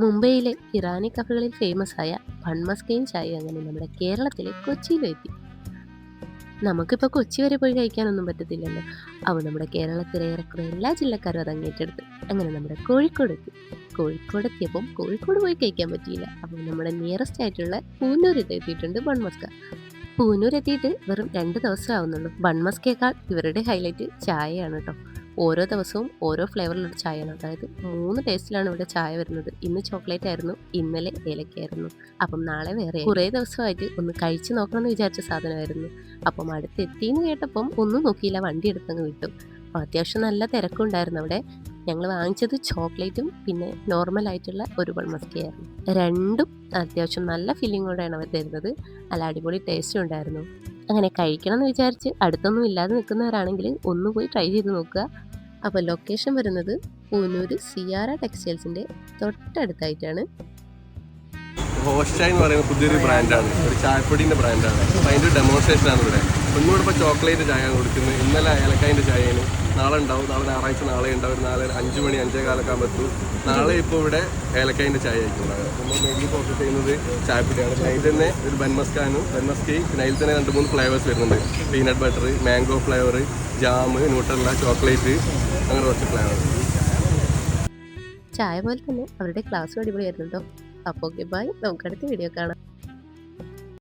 മുംബൈയിലെ ഇറാനി കഫകളിൽ ഫേമസ് ആയ ബൺമസ്കയും ചായ അങ്ങനെ നമ്മുടെ കേരളത്തിലെ കൊച്ചിയിലെത്തി നമുക്കിപ്പോൾ കൊച്ചി വരെ പോയി കഴിക്കാനൊന്നും പറ്റത്തില്ലല്ലോ. അപ്പോൾ നമ്മുടെ കേരളത്തിലെ ഏറെക്കുറെ എല്ലാ ജില്ലക്കാരും അത് അങ്ങേറ്റെടുത്ത് അങ്ങനെ നമ്മുടെ കോഴിക്കോട് എത്തി. കോഴിക്കോട് എത്തിയപ്പം കോഴിക്കോട് പോയി കഴിക്കാൻ പറ്റിയില്ല. അപ്പോൾ നമ്മുടെ നിയറസ്റ്റ് ആയിട്ടുള്ള പൂനൂരിൽ എത്തിയിട്ടുണ്ട് ബൺമസ്ക പൂനൂർ എത്തിയിട്ട് വെറും രണ്ട് ദിവസം ആവുന്നുള്ളൂ. ബൺമസ്കയേക്കാൾ ഇവരുടെ ഹൈലൈറ്റ് ചായയാണ് കേട്ടോ ഓരോ ദിവസവും ഓരോ ഫ്ലേവറിലുള്ള ചായയാണ് അതായത് മൂന്ന് ടേസ്റ്റിലാണ് ഇവിടെ ചായ വരുന്നത്. ഇന്ന് ചോക്ലേറ്റ് ആയിരുന്നു ഇന്നലെ ഏലക്കായിരുന്നു അപ്പം നാളെ വേറെ കുറേ ദിവസമായിട്ട് ഒന്ന് കഴിച്ചു നോക്കണമെന്ന് വിചാരിച്ച സാധനമായിരുന്നു. അപ്പം അടുത്തെത്തിയെന്ന് കേട്ടപ്പം ഒന്നും നോക്കിയില്ല വണ്ടി എടുത്തങ്ങ് വിട്ടു. അത്യാവശ്യം നല്ല തിരക്കുണ്ടായിരുന്നു അവിടെ. ഞങ്ങൾ വാങ്ങിച്ചത് ചോക്ലേറ്റും പിന്നെ നോർമൽ ആയിട്ടുള്ള ഒരു ബൺമസ്കയായിരുന്നു രണ്ടും അത്യാവശ്യം നല്ല ഫീലിങ്ങോടെയാണ് അവർ തരുന്നത് നല്ല അടിപൊളി ടേസ്റ്റും ഉണ്ടായിരുന്നു. അങ്ങനെ കഴിക്കണം എന്ന് വിചാരിച്ച് അടുത്തൊന്നും ഇല്ലാതെ നിൽക്കുന്നവരാണെങ്കിൽ ഒന്ന് പോയി ട്രൈ ചെയ്ത് നോക്കുക. അപ്പോൾ ലൊക്കേഷൻ വരുന്നത് പൂനൂർ സിയാറ ടെക്സ്റ്റൈൽസിന്റെ തൊട്ടടുത്തായിട്ടാണ്. ഹോസ്റ്റ എന്ന് പറയുന്ന പുതിയൊരു ബ്രാൻഡാണ് ഒരു ചായപ്പൊടിന്റെ ബ്രാൻഡാണ് അപ്പോൾ അതിന്റെ ഡെമോൺസ്ട്രേഷൻ ആണ് ഇവിടെ. ഒന്നുകൂടെ ഇപ്പോൾ ചോക്ലേറ്റ് ചായ കൊടുക്കുന്നത്. ഇന്നലെ ഏലക്കായന്റെ ചായയാണ്. നാളെ ഉണ്ടാവും. നാളെ ഞായറാഴ്ച നാളെ ഉണ്ടാവും. നാല് അഞ്ച് മണി അഞ്ചേ കാലൊക്കെ ആകുമ്പോൾ നാളെ ഇപ്പോൾ ഇവിടെ ഏലക്കായന്റെ ചായ ആയിരിക്കും നമ്മൾ മെയിൻലി ഫോക്കസ് ചെയ്യുന്നത് ചായപ്പൊടിയാണ്. പിന്നെ അതിൽ തന്നെ ഒരു ബെൻമസ്കാനും ബൻമസ്കി പിന്നെ അതിൽ തന്നെ രണ്ട് മൂന്ന് ഫ്ലേവേഴ്സ് വരുന്നുണ്ട്. Peanut butter mango flavour jam Nutella chocolate അങ്ങനെ കുറച്ച് ഫ്ലേവർ ചായ പോലെ തന്നെ അവരുടെ ക്ലാസ് അടിപൊളിയായിരുന്നു കേട്ടോ അപ്പോൾ ഓക്കെ ബൈ. നമുക്ക് അടുത്ത വീഡിയോ കാണാം.